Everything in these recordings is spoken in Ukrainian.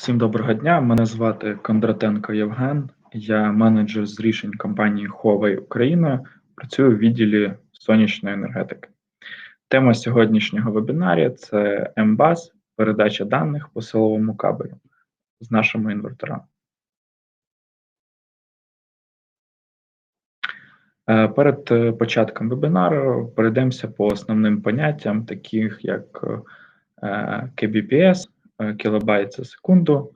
Всім доброго дня. Мене звати Кондратенко Євген. Я менеджер з рішень компанії Huawei Україна. Працюю в відділі сонячної енергетики. Тема сьогоднішнього вебінарі це МБАС, передача даних по силовому кабелю з нашими інверторами. Е, Перед е, початком вебінару перейдемося по основним поняттям, таких як е, kbps, е, кілобайт за секунду,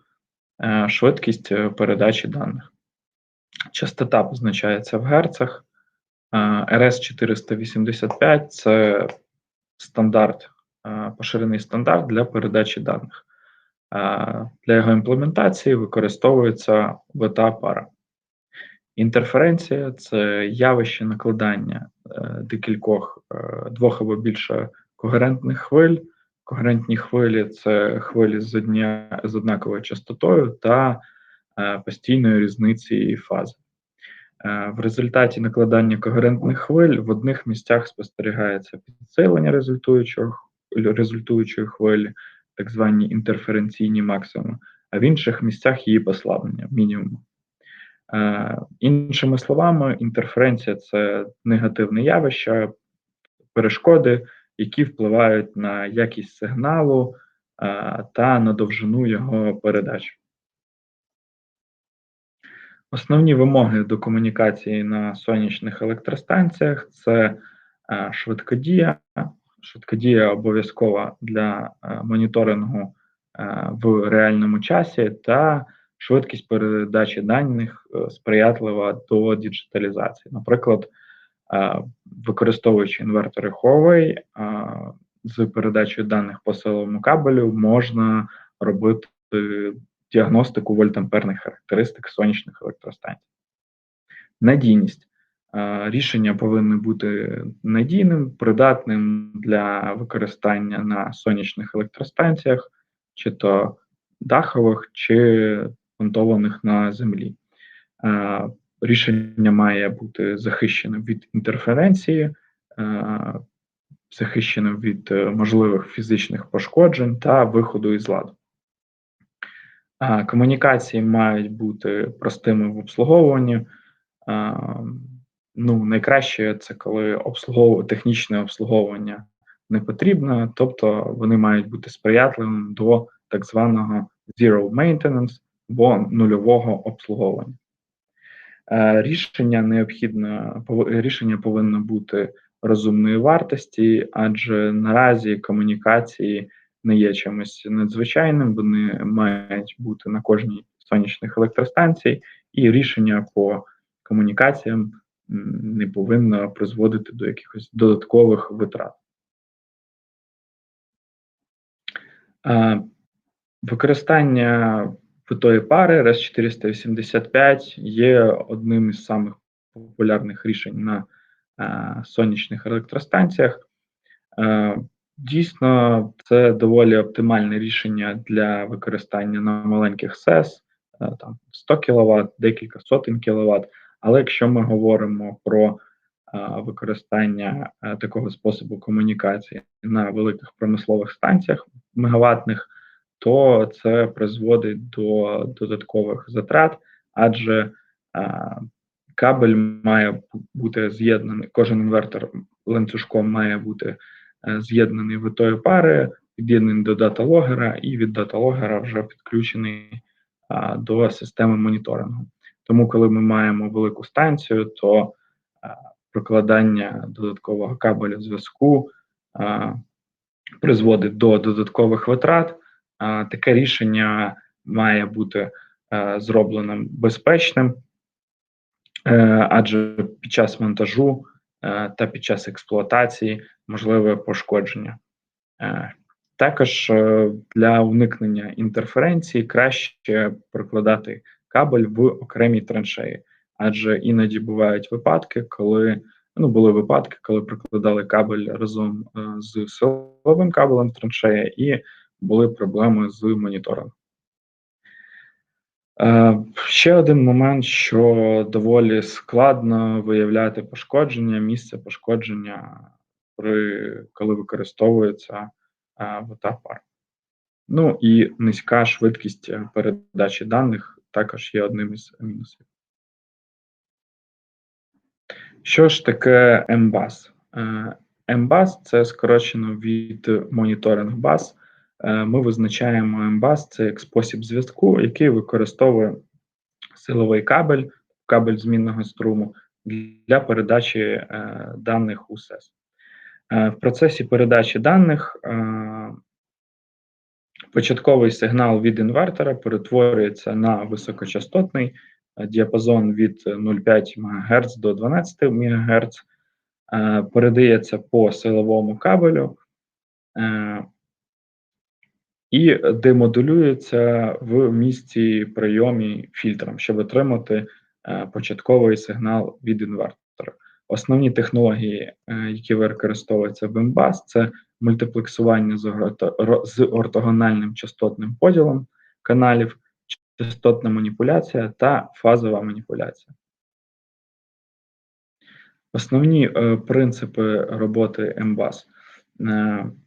е, швидкість е, передачі даних. Частота позначається в герцах. RS 485 це стандарт, поширений стандарт для передачі даних. Для його імплементації використовується VTA пара. Інтерференція це явище накладання декількох двох або більше когерентних хвиль. Когерентні хвилі це хвилі з, одня, з однаковою частотою та е, постійною різницею фази. Е, в результаті накладання когерентних хвиль в одних місцях спостерігається підсилення результуючої хвилі, так звані інтерференційні максимуми, а в інших місцях її послаблення мінімуму. Е, іншими словами, інтерференція це негативне явище, перешкоди, які впливають на якість сигналу та на довжину його передачі. Основні вимоги до комунікації на сонячних електростанціях це швидкодія. Швидкодія обов'язкова для моніторингу в реальному часі та швидкість передачі даних е, сприятлива до діджиталізації. Наприклад, використовуючи інвертори Huawei, е, з передачею даних по силовому кабелю можна робити діагностику вольтамперних характеристик сонячних електростанцій. Надійність. Рішення повинно бути надійним, придатним для використання на сонячних електростанціях, чи то дахових, чи монтованих на землі. Рішення має бути захищеним від інтерференції, захищеним від е, можливих фізичних пошкоджень та виходу із ладу. Комунікації мають бути простими в обслуговуванні. Ну, найкраще це коли обслуговування технічне обслуговування не потрібно, тобто вони мають бути сприятливими до так званого zero maintenance або нульового обслуговування. Е, рішення необхідно рішення повинно бути розумної вартості, адже наразі комунікації не є чимось надзвичайним, вони мають бути на кожній сонячних електростанцій, і рішення по комунікаціям не повинно призводити до якихось додаткових витрат. Використання витої пари rs 485 є одним із самих популярних рішень на сонячних електростанціях. Дійсно, це доволі оптимальне рішення для використання на маленьких СЕС, там 100 кВт, декілька сотень кВт. Але якщо ми говоримо про використання такого способу комунікації на великих промислових станціях мегаватних, то це призводить до додаткових затрат, адже кабель має бути з'єднаний, кожен інвертор ланцюжком має бути е, з'єднаний витою пари, під'єднаний до даталогера, і від даталогера вже підключений до системи моніторингу. Тому, коли ми маємо велику станцію, то прокладання додаткового кабелю зв'язку призводить до додаткових витрат. Таке рішення має бути е, зробленим безпечним. Е, адже під час монтажу е, та під час експлуатації можливе пошкодження. Також для уникнення інтерференції краще прокладати кабель в окремій траншеї, адже іноді бувають випадки, коли ну були випадки, коли прокладали кабель разом з силовим кабелем траншеї, і були проблеми з монітором. Е, ще один момент, що доволі складно виявляти пошкодження, місце пошкодження, при коли використовується е, вода пар. Ну і низька швидкість е, передачі даних також є одним із мінусів. Що ж таке MBAS? MBAS – це скорочено від моніторинг баз. Е, ми визначаємо MBAS – це як спосіб зв'язку, який використовує силовий кабель, кабель змінного струму для передачі е, даних у СЕС. Е, в процесі передачі даних початковий сигнал від інвертора перетворюється на високочастотний діапазон від 0,5 МГц до 12 МГц, передається по силовому кабелю і демодулюється в місці прийомі фільтром, щоб отримати е, початковий сигнал від інвертора. Основні технології, е, які використовуються в MBAS, це мультиплексування з ортогональним частотним поділом каналів, частотна маніпуляція та фазова маніпуляція. Основні е, принципи роботи MBAS –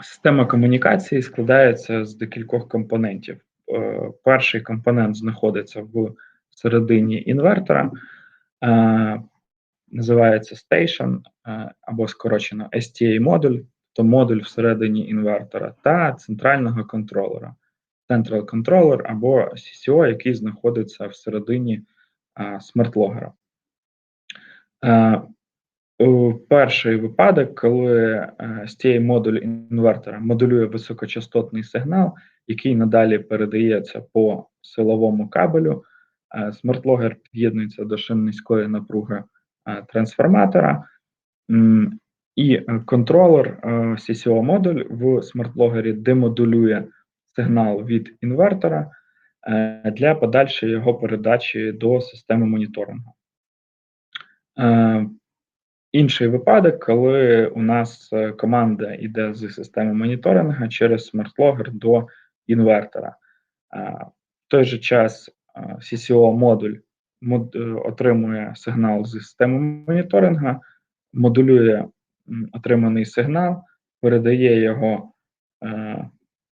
Система комунікації складається з декількох компонентів. Е, перший компонент знаходиться в середині інвертора, е, називається Station е, або скорочено STA-модуль, то модуль всередині інвертора, та центрального контролера, Central Controller або CCO, який знаходиться всередині смартлогера. Перший випадок, коли е, модуль інвертора модулює високочастотний сигнал, який надалі передається по силовому кабелю, е, смартлогер під'єднується до шин низької напруги е, трансформатора, і контролер cco модуль в смартлогері демодулює сигнал від інвертора для подальшої його передачі до системи моніторингу. Інший випадок, коли у нас е, команда йде з системи моніторингу через смартлогер до інвертора. В той же час cco модуль е, отримує сигнал з системи моніторингу, модулює отриманий сигнал, передає його е,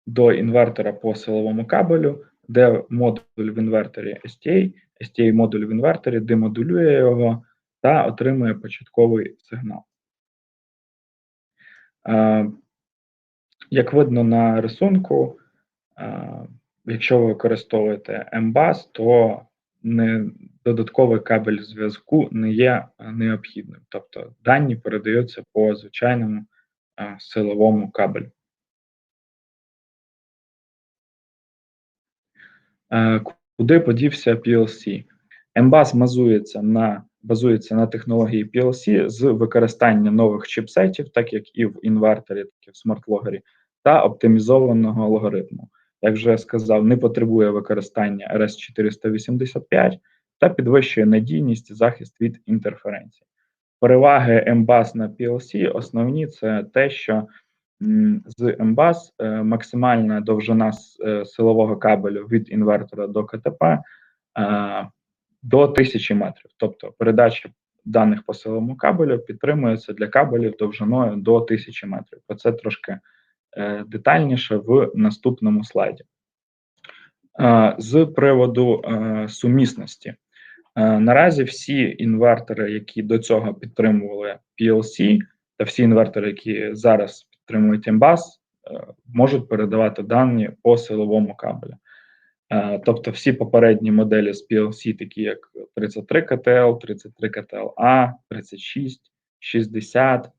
до інвертора по силовому кабелю, де модуль в інверторі STA, STA модуль в інверторі демодулює його та отримує початковий сигнал. Як видно на рисунку, якщо ви використовуєте MBAS, то не, додатковий кабель зв'язку не є необхідним. Тобто дані передаються по звичайному силовому кабелю. Куди подівся PLC? MBAS базується на базується на технології PLC з використання нових чіпсетів, так як і в інверторі, так і в смартлогері, та оптимізованого алгоритму. Як вже я сказав, не потребує використання RS485 та підвищує надійність і захист від інтерференції. Переваги MBAS на PLC основні це те, що з MBAS е, максимальна довжина е, силового кабелю від інвертора до КТП е, до 1000 метрів. Тобто передача даних по силовому кабелю підтримується для кабелів довжиною до 1000 метрів. Про це трошки е, детальніше в наступному слайді. Е, з приводу е, сумісності. Наразі всі інвертори, які до цього підтримували PLC, та всі інвертори, які зараз підтримують MBAS, е, можуть передавати дані по силовому кабелю. Е, тобто всі попередні моделі з PLC, такі як 33 КТЛ, 33 КТЛ-А, 36, 60,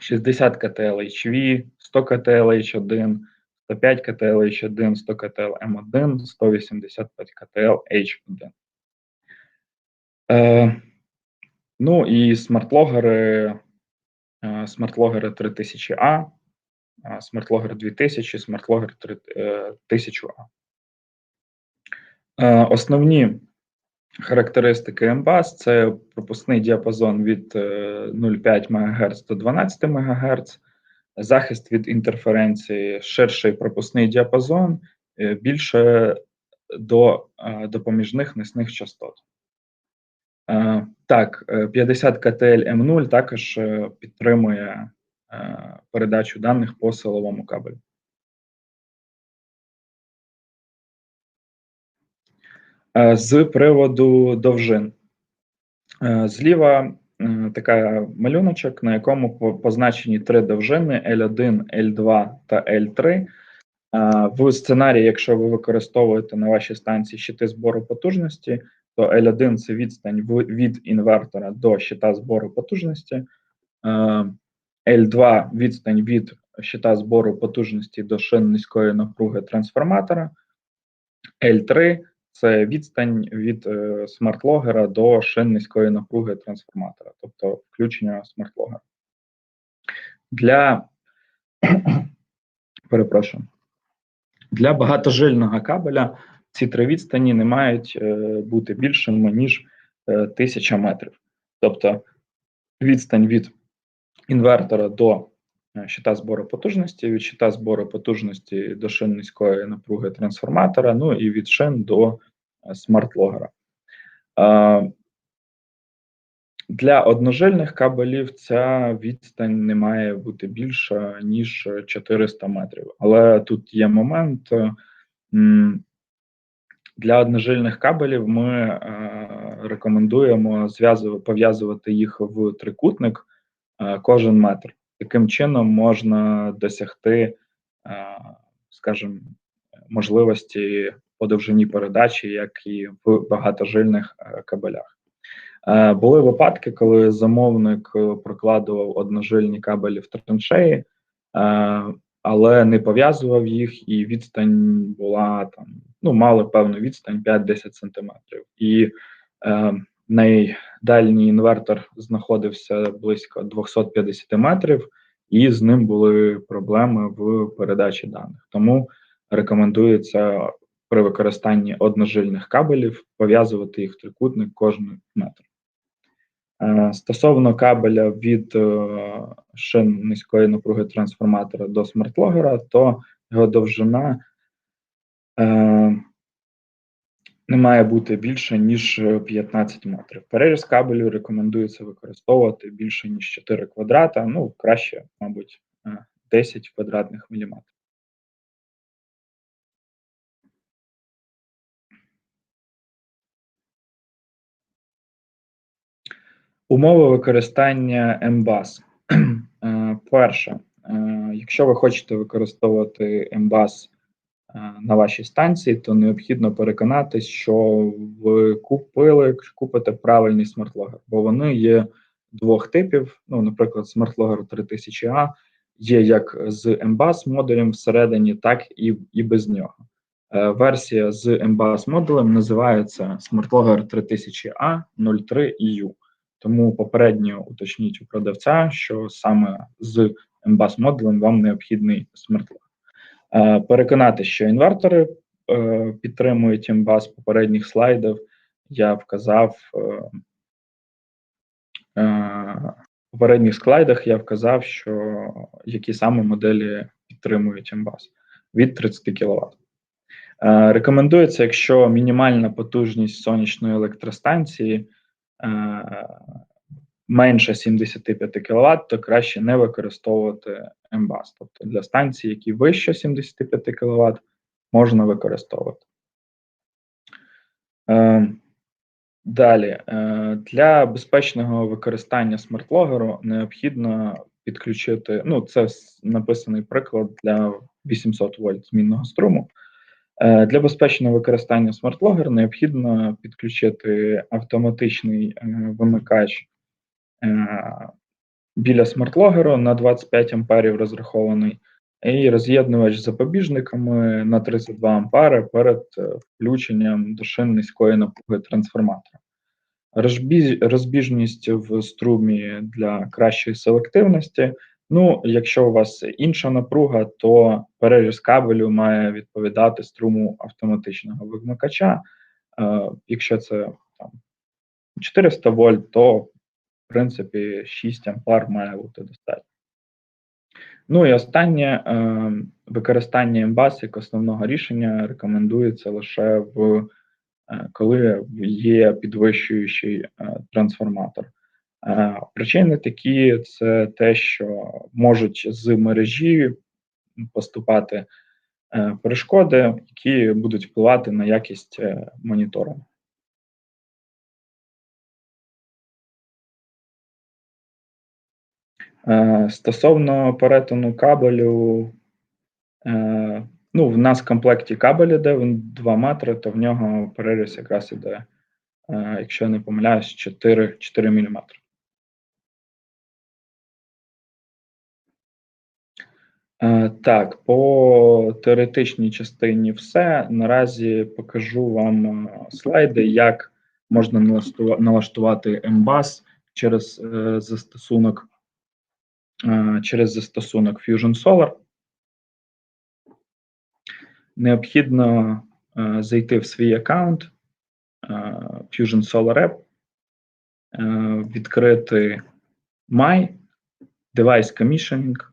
60 КТЛ HV, 100 КТЛ H1, 105 КТЛ H1, 100 КТЛ М1, 185 КТЛ H1. Е, Ну і смартлогери, е, смартлогери 3000А, смартлогер 2000, смартлогер 1000А. Е, основні характеристики MBAS – це пропускний діапазон від 0,5 е, МГц до 12 МГц, захист від інтерференції, ширший пропускний діапазон, е, більше до допоміжних несних частот. Так, 50 ктл М0 також підтримує передачу даних по силовому кабелю. З приводу довжин. Е, зліва е, така малюночок, на якому позначені три довжини L1, L2 та L3. В сценарії, якщо ви використовуєте на вашій станції щити збору потужності, то L1 це відстань від інвертора до щита збору потужності, L2 відстань від щита збору потужності до шин низької напруги трансформатора, L3 це відстань від е, смарт-логера до шин низької напруги трансформатора, тобто включення смарт-логера. Для перепрошую, для багатожильного кабеля ці три відстані не мають е, бути більшими, ніж е, 1000 метрів. Тобто відстань від інвертора до е, щита збору потужності, від щита збору потужності до шин низької напруги трансформатора, ну і від шин до е, смарт-логера. Для одножильних кабелів ця відстань не має бути більша, ніж 400 метрів. Але тут є момент. Для одножильних кабелів ми е, рекомендуємо пов'язувати їх в трикутник е, кожен метр. Таким чином можна досягти, е, скажімо, можливості по довжині передачі, як і в багатожильних е, кабелях. Е, були випадки, коли замовник е, прокладував одножильні кабелі в траншеї, але не пов'язував їх, і відстань була там, ну, мали певну відстань 5-10 сантиметрів. І е, найдальній інвертор знаходився близько 250 метрів, і з ним були проблеми в передачі даних. Тому рекомендується при використанні одножильних кабелів пов'язувати їх трикутник кожен метр. Е, стосовно кабеля від е, шин низької напруги трансформатора до смартлогера, то його довжина е, не має бути більше, ніж 15 метрів. Переріз кабелю рекомендується використовувати більше, ніж 4 квадрата, ну, краще, мабуть, 10 квадратних міліметрів. Умови використання MBAS. Е, перше, е, якщо ви хочете використовувати MBAS е, на вашій станції, то необхідно переконатись, що ви купили купите правильний смарт-логер, бо вони є двох типів. Ну, наприклад, смарт-логер 3000A є як з MBAS модулем всередині, так і і без нього. Версія з MBAS модулем називається SmartLogger 3000A 03 EU. Тому попередньо уточніть у продавця, що саме з MBAS модулем вам необхідний смартлог. Е, переконати, що інвертори е, підтримують MBAS попередніх слайдів. Я вказав е, в попередніх слайдах я вказав, що які саме моделі підтримують MBAS від 30 кВт. Рекомендується, якщо мінімальна потужність сонячної електростанції менше 75 кВт, то краще не використовувати МБАС. Тобто для станцій, які вище 75 кВт, можна використовувати. Е, далі, е, для безпечного використання смартлогеру необхідно підключити. Ну, це написаний приклад для 800 вольт змінного струму. Е, для безпечного використання смартлогер необхідно підключити автоматичний е, вимикач е, біля смартлогеру на 25 амперів розрахований, і роз'єднувач з запобіжниками на 32 ампери перед включенням до шин низької напруги трансформатора. Розбіжність в струмі для кращої селективності Ну, якщо у вас інша напруга, то переріз кабелю має відповідати струму автоматичного вимикача. Е, Якщо це там 400 вольт, то в принципі 6 ампер має бути достатньо. Ну і останнє е, використання MBAS як основного рішення рекомендується лише в е, коли є підвищуючий трансформатор. Е, причини такі: це те, що можуть з мережі поступати е, перешкоди, які будуть впливати на якість е, моніторингу. Е, стосовно перетину кабелю, ну, в нас в комплекті кабель іде, він 2 метри, то в нього переріз якраз іде, якщо я не помиляюсь, 4 4 мм. Так, по теоретичній частині все. Наразі покажу вам слайди, як можна налаштувати MBUS через застосунок через застосунок Fusion Solar. Необхідно зайти в свій аккаунт Fusion Solar App, відкрити My, Device Commissioning,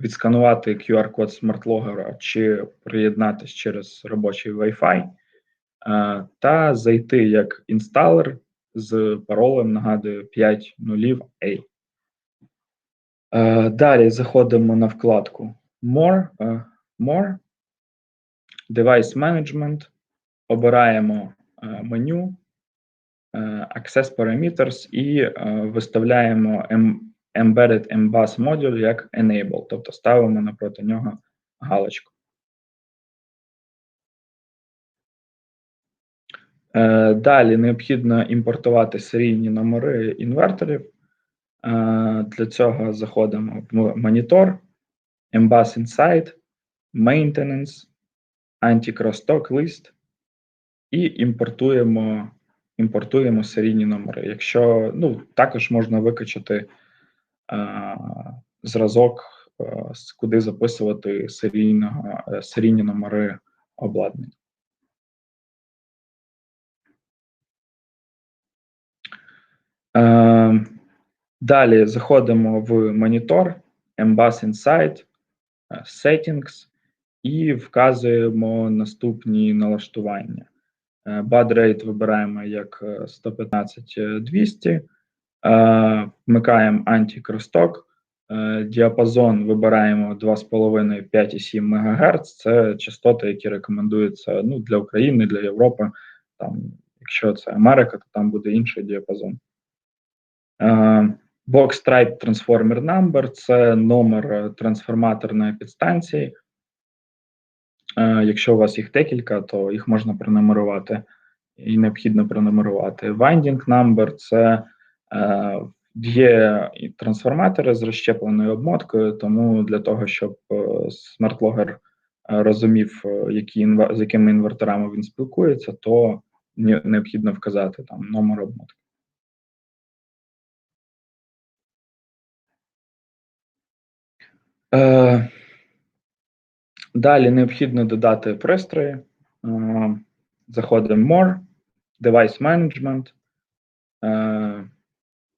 відсканувати QR-код смартлогера чи приєднатися через робочий Wi-Fi, та зайти як інсталер з паролем, нагадую, 5 нулів A. Е, далі заходимо на вкладку More, е, More, Device Management, обираємо е, меню, Access Parameters і виставляємо Embedded MBUS Module як Enable, тобто ставимо напроти нього галочку. Далі необхідно імпортувати серійні номери інверторів. Для цього заходимо в монітор, Embass Insight, Maintenance, Anti-Crosstalk List і імпортуємо імпортуємо серійні номери. Якщо ну, також можна викачати зразок, куди записувати серійного, серійні номери обладнання. Далі заходимо в монітор, Embass Insight, е, Settings і вказуємо наступні налаштування. Е, Bad rate вибираємо як 115-200, е, вмикаємо анті-кросток, діапазон вибираємо 2,5-5,7 МГц. Це частоти, які рекомендуються ну, для України, для Європи. Там, Якщо це Америка, то там буде інший діапазон. Box Type Transformer Number це номер е, трансформаторної підстанції. Е, якщо у вас їх декілька, то їх можна пронумерувати і необхідно пронумерувати. Winding Number це е, є трансформатори з розщепленою обмоткою, тому для того, щоб смартлогер розумів, які інва... з якими інверторами він спілкується, то необхідно вказати там номер обмотки. Е, Далі необхідно додати пристрої. Е, Заходимо More, Device Management.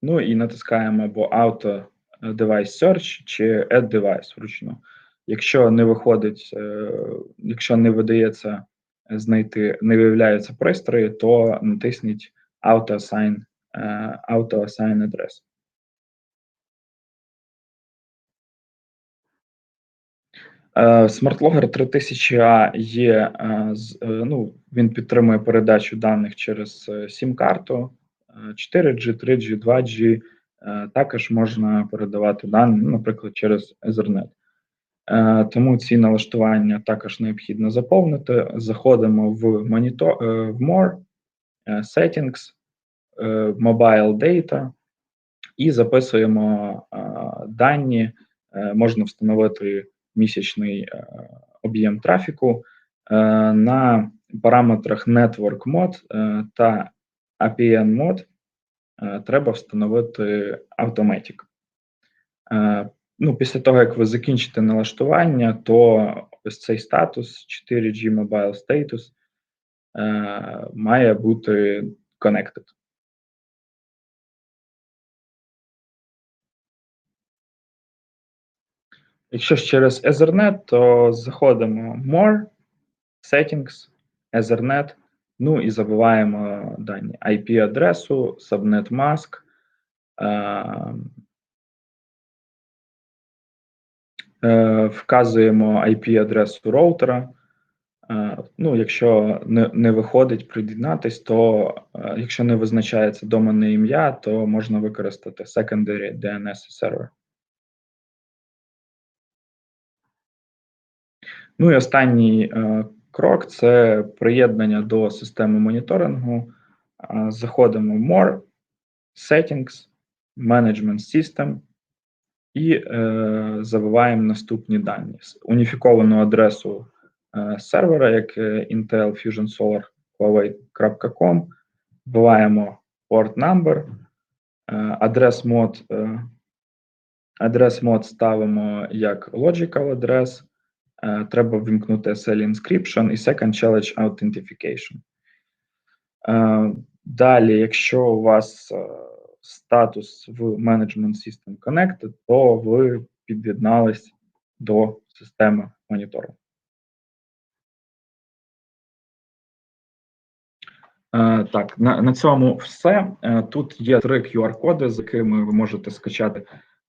Е, Ну і натискаємо або Auto Device Search чи Add Device вручну. Якщо не виходить, е, якщо не видається знайти, не виявляються пристрої, то натисніть Auto Assign, е, Auto Assign Address. SmartLogger 3000A є, е, е, ну, він підтримує передачу даних через е, SIM-карту 4G, 3G, 2G. Також можна передавати дані, наприклад, через Ethernet. Тому ці налаштування також необхідно заповнити. Заходимо в монітор, в More, Settings, Mobile Data і записуємо дані. Можна встановити місячний е, об'єм трафіку. Е, на параметрах Network Mode е, та APN Mode треба встановити Automatic. Ну, Після того, як ви закінчите налаштування, то ось цей статус 4G Mobile Status має бути connected. Якщо ж через Ethernet, то заходимо More, Settings, Ethernet, ну і забуваємо дані IP-адресу, Subnet Mask, е, е, вказуємо IP-адресу роутера, Е, ну, якщо не виходить приєднатись, то е, якщо не визначається доменне ім'я, то можна використати secondary DNS сервер. Ну і останній е, крок це приєднання до системи моніторингу. Заходимо в More, Settings, Management System і е, забиваємо наступні дані: уніфіковану адресу е, сервера, як е, Intel Fusion Solar Huawei.com, вбиваємо port number, е, адрес мод, е, адрес мод ставимо як logical адрес. Е, треба ввімкнути SL Inscription і Second Challenge Authentication. Е, Далі, якщо у вас е, статус в Management System Connected, то ви під'єднались до системи моніторингу. Е, Так, на на цьому все. Тут є три QR-коди, з якими ви можете скачати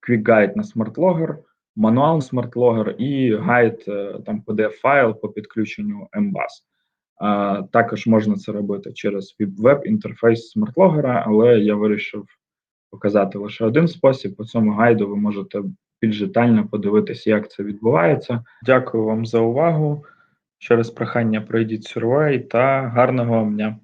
Quick Guide на SmartLogger, мануал SmartLogger і гайд, е, там PDF-файл по підключенню MBAS. Також можна це робити через веб-інтерфейс SmartLogger, але я вирішив показати лише один спосіб. По цьому гайду ви можете більш детально подивитися, як це відбувається. Дякую вам за увагу. Через прохання пройдіть сурвей та гарного вам дня.